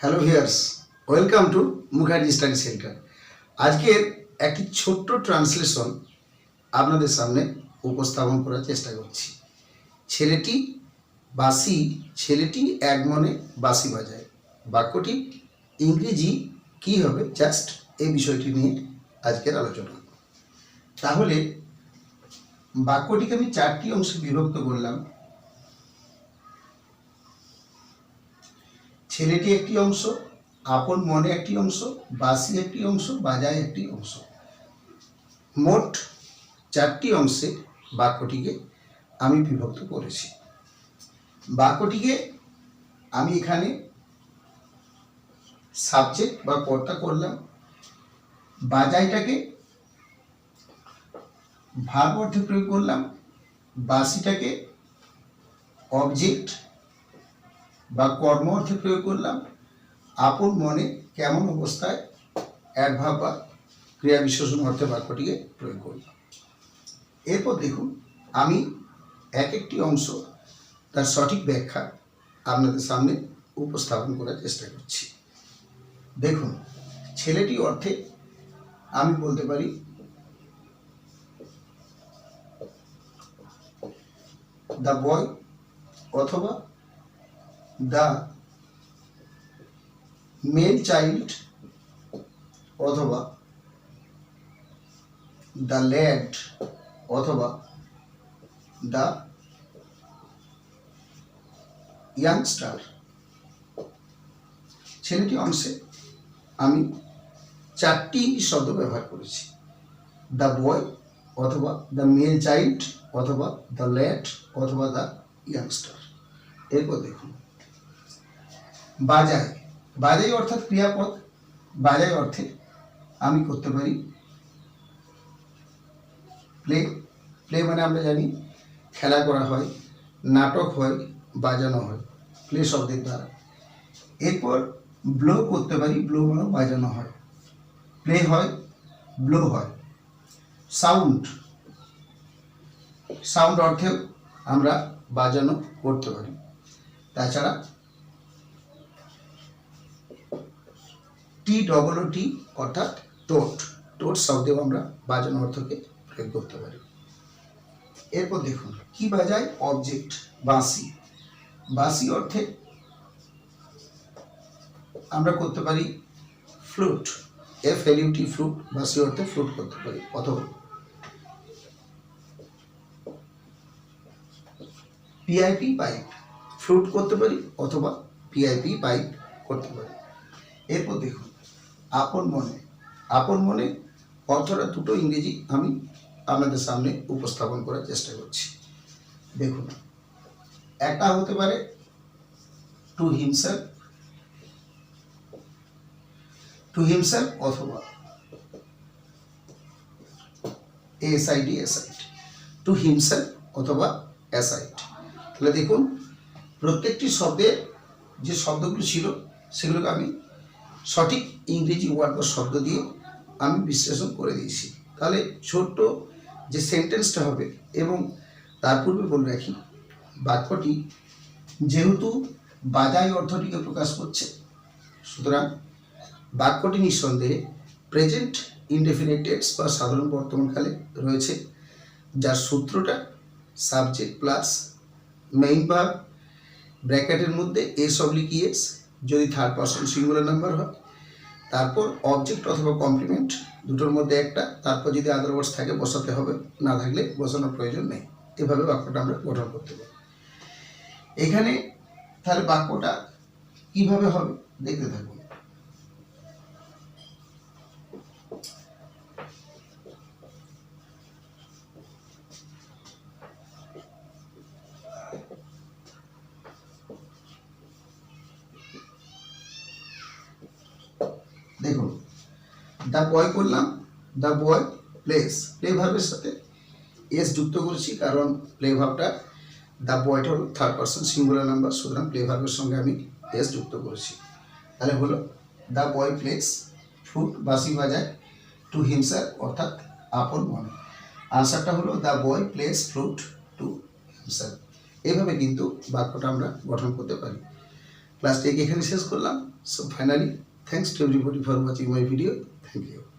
Hello viewers welcome to Mukherjee study centre. আজকের একটি ছোট্ট ট্রান্সলেশন আপনাদের সামনে উপস্থাপন করার চেষ্টা করছি। ছেলেটি বাসি ছেলেটি এক মনে বাসি বাজায়। বাক্যটি ইংরেজি কি হবে? জাস্ট এই বিষয়টি নিয়ে আজকের আলোচনা। তাহলে বাক্যটিকে আমি চারটি অংশে বিভক্ত করলাম। ছেলেটি একটি অংশ, আপন মনে একটি অংশ, বাসি একটি অংশ, বাজায় একটি অংশ। মোট চারটি অংশে বাক্যটিকে আমি বিভক্ত করেছি। বাক্যটিকে আমি এখানে সাবজেক্ট বা কর্তা করলাম। বাজাইটাকে ভাব অর্থে প্রয়োগ করলাম। বাসিটাকে অবজেক্ট বা কর্ম অর্থে প্রয়োগ করলাম, আপন মনে কেমন অবস্থায় অ্যাডভাব বা ক্রিয়া বিশেষণ অর্থে বাক্যটিকে প্রয়োগ করলাম। এরপর দেখুন, আমি এক একটি অংশ তার সঠিক ব্যাখ্যা আপনাদের সামনে উপস্থাপন করার চেষ্টা করছি। দেখুন, ছেলেটি অর্থে আমি বলতে পারি দ্য বয় অথবা দ্য মেল চাইল্ড অথবা দ্য ল্যাড অথবা দ্য ইয়াংস্টার ছেলেটি অংশে আমি চারটি শব্দ ব্যবহার করেছি। দ্য বয় অথবা দ্য মেল চাইল্ড অথবা দ্য ল্যাড অথবা দ্য ইয়াংস্টার এরপর দেখুন। বাজায় বাজাই অর্থাৎ ক্রিয়াপদ। বাজাই অর্থে আমি করতে পারি। প্লে প্লে মানে আমরা জানি খেলা করা হয়, নাটক হয়, বাজানো হয়, প্লে শব্দের দ্বারা। এরপর ব্লো করতে পারি, ব্লো মানে বাজানো হয়। প্লে হয়, ব্লো হয়। সাউন্ড। সাউন্ড অর্থেও আমরা বাজানো করতে পারি। তাছাড়া ডবল ও টি অর্থাৎ টোট টোট শব্দেও আমরা বাজানো অর্থকে প্রয়োগ করতে পারি। এরপর দেখুন, কি বাজায়? অবজেক্ট বাঁশি। বাঁশি অর্থে আমরা করতে পারি flute F L U T flute বাঁশি অর্থে ফ্লুট করতে পারি, অথবা পিআইপি পাইপ ফ্লুট করতে পারি, অথবা পিআইপি পাইপ করতে পারি। এরপর দেখুন আপন মনে আপন মনে অর্থটা দুটো ইংরেজি আমি আপনাদের সামনে উপস্থাপন করার চেষ্টা করছি। দেখুন, একটা হতে পারে টু হিমসেলফ টু হিমসেলফ অথবা S I D aside to himself অথবা অ্যাসাইড তাহলে দেখুন, প্রত্যেকটি শব্দের যে শব্দগুলো ছিল, সেগুলোকে আমি সঠিক ইংরেজি ওয়ার্ড বা শব্দ দিয়ে আমি বিশ্লেষণ করে দিয়েছি। তাহলে ছোট্ট যে সেন্টেন্সটা হবে এবং তার পূর্বে বলে রাখি, বাক্যটি যেহেতু বাজাই অর্থটিকে প্রকাশ করছে, সুতরাং বাক্যটি নিঃসন্দেহে প্রেজেন্ট ইনডেফিনেট টেন্স বা সাধারণ বর্তমানকালে রয়েছে, যার সূত্রটা সাবজেক্ট প্লাস মেইন ভার্ব ব্র্যাকেটের মধ্যে এস অবলিক ইএস যদি থার্ড পার্সন সিঙ্গুলার নাম্বার হয়, তারপর অবজেক্ট অথবা কমপ্লিমেন্ট দুটোর মধ্যে একটা, তারপর যদি আদার ওয়ার্ডস থাকে বসাতে হবে, না থাকলে বসানোর প্রয়োজন নেই। এভাবে বাক্যটা আমরা গঠন করতে পারি। এখানে তাহলে বাক্যটা কীভাবে হবে, দেখতে থাকুন। দ্য বয় করলাম দ্য বয় প্লেস প্লে ভার্বের সাথে এস যুক্ত করেছি, কারণ প্লে ভাবটা দ্য বয়টা হলো থার্ড পার্সন সিঙ্গুলার নাম্বার সুতরাং প্লে ভার্বের সঙ্গে আমি এস যুক্ত করেছি। তাহলে হলো দ্য বয় প্লেস ফ্রুট বাসি বাজায় টু হিমসার অর্থাৎ আপন মনে। আনসারটা হলো the boy plays fruit to him sir এভাবে কিন্তু বাক্যটা আমরা গঠন করতে পারি। ক্লাসটি এখানে শেষ করলাম। So finally Thanks to everybody for watching my video. Thank you.